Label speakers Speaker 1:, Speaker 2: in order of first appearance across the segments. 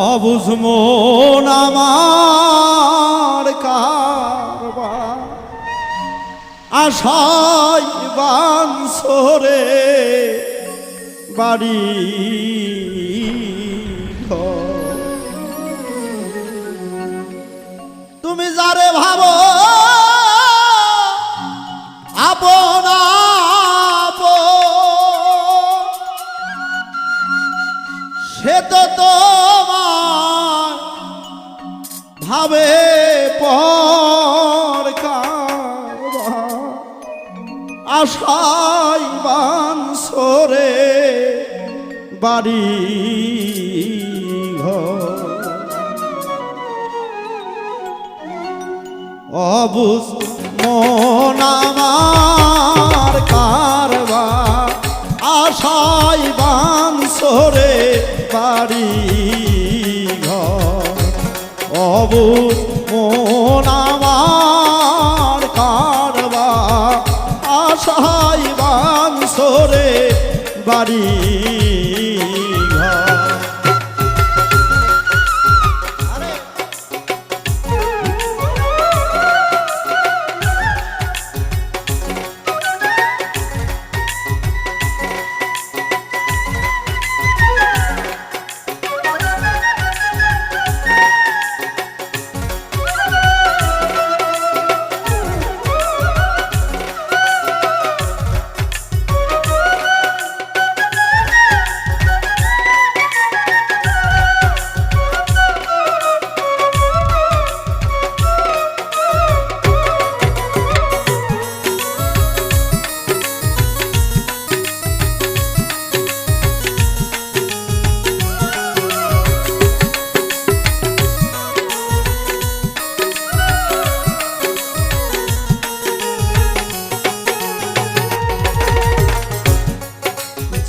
Speaker 1: অবুঝ মন আমার কারবার আশাই বানসরে বাড়ি। তুমি যারে ভাবো ভাবে পর। আশাই বানসরে বাড়ি ঘর অবুজ মন আমার কারবার আশাই বানসরে বাড়ি ঘর অবুজ মন আমার কারবার। আশাই বাংসরে বাড়ি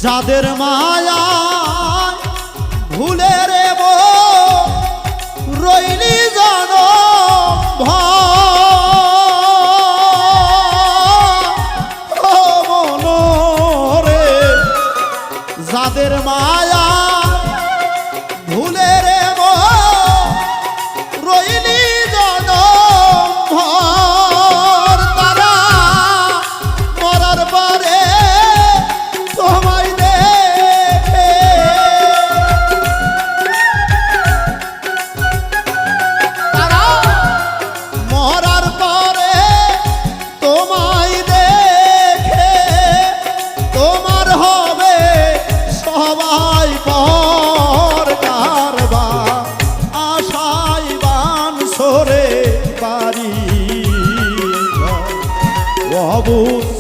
Speaker 1: যাদের মায়া ভুলে রে রইলি জান রে যাদের মায়া অবুজ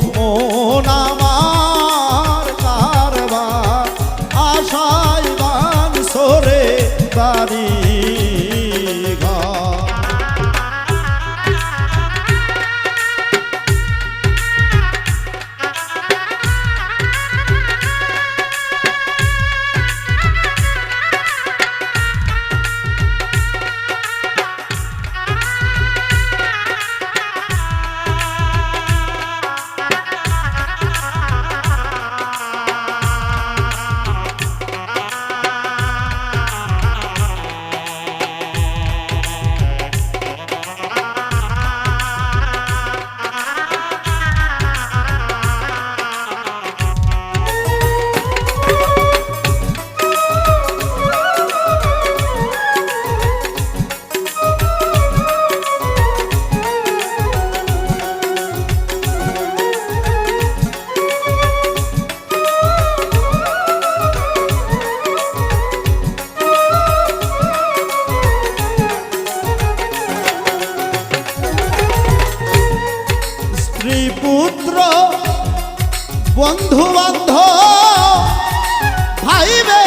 Speaker 1: Aí, meu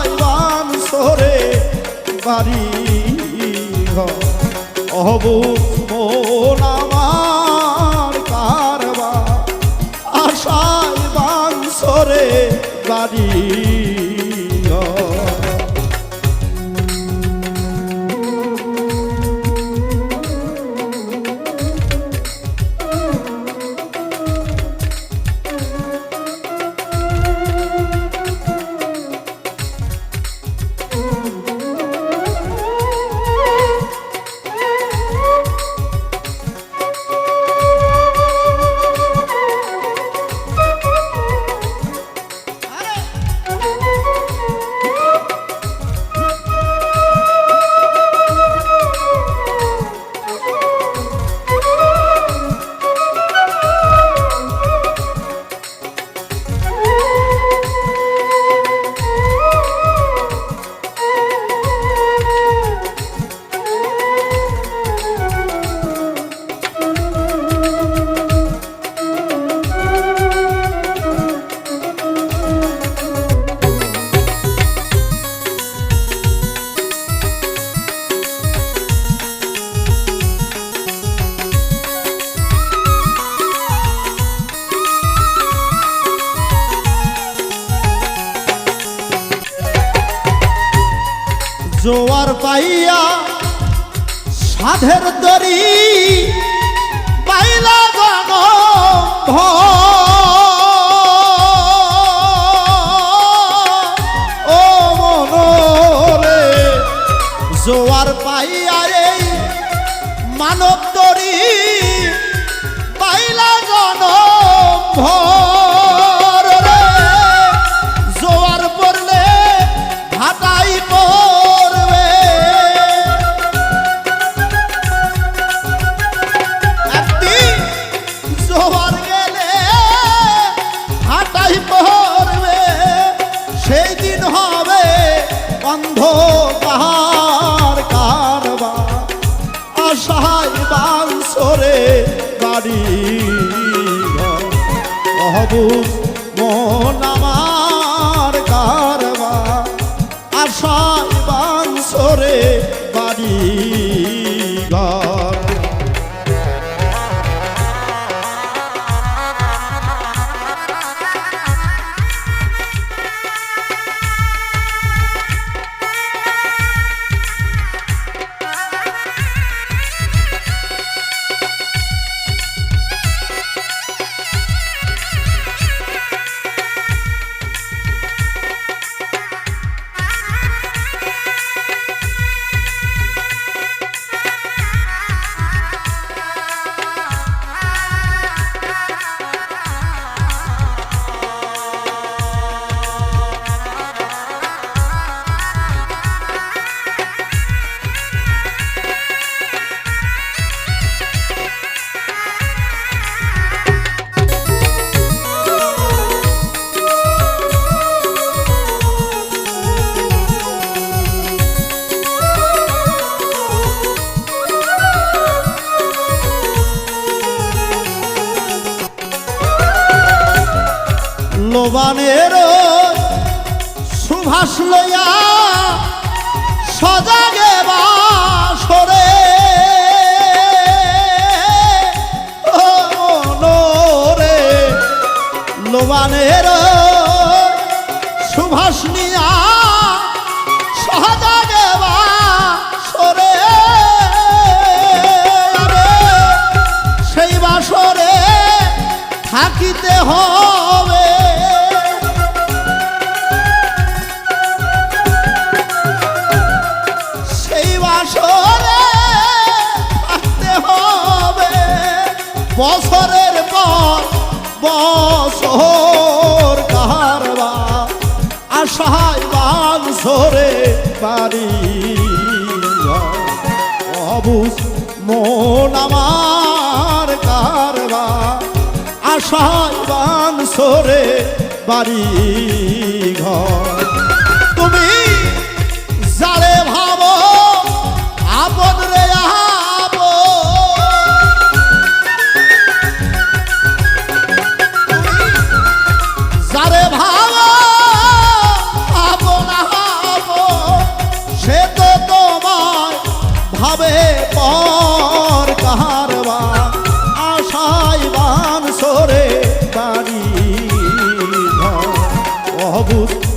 Speaker 1: পাইলাম সরে বাড়ি অহবুক মোর আমার কারবা আশায় বাংসরে বাড়ি জোয়ার পাইয়া সাধের দরি পাইলা গণ ও জোয়ার পাইয়া এই মানব অবুজ লোবানের সুভাষ লইয়া সজাগে বাসরে। মনোরে লোবানের সুভাষ নিয়া বাসরে। সেই থাকিতে হবে আশায় সরে পারি অবুস মন আমার কারবা আশায় বাংসরে বাড়ি ঘর। mahpus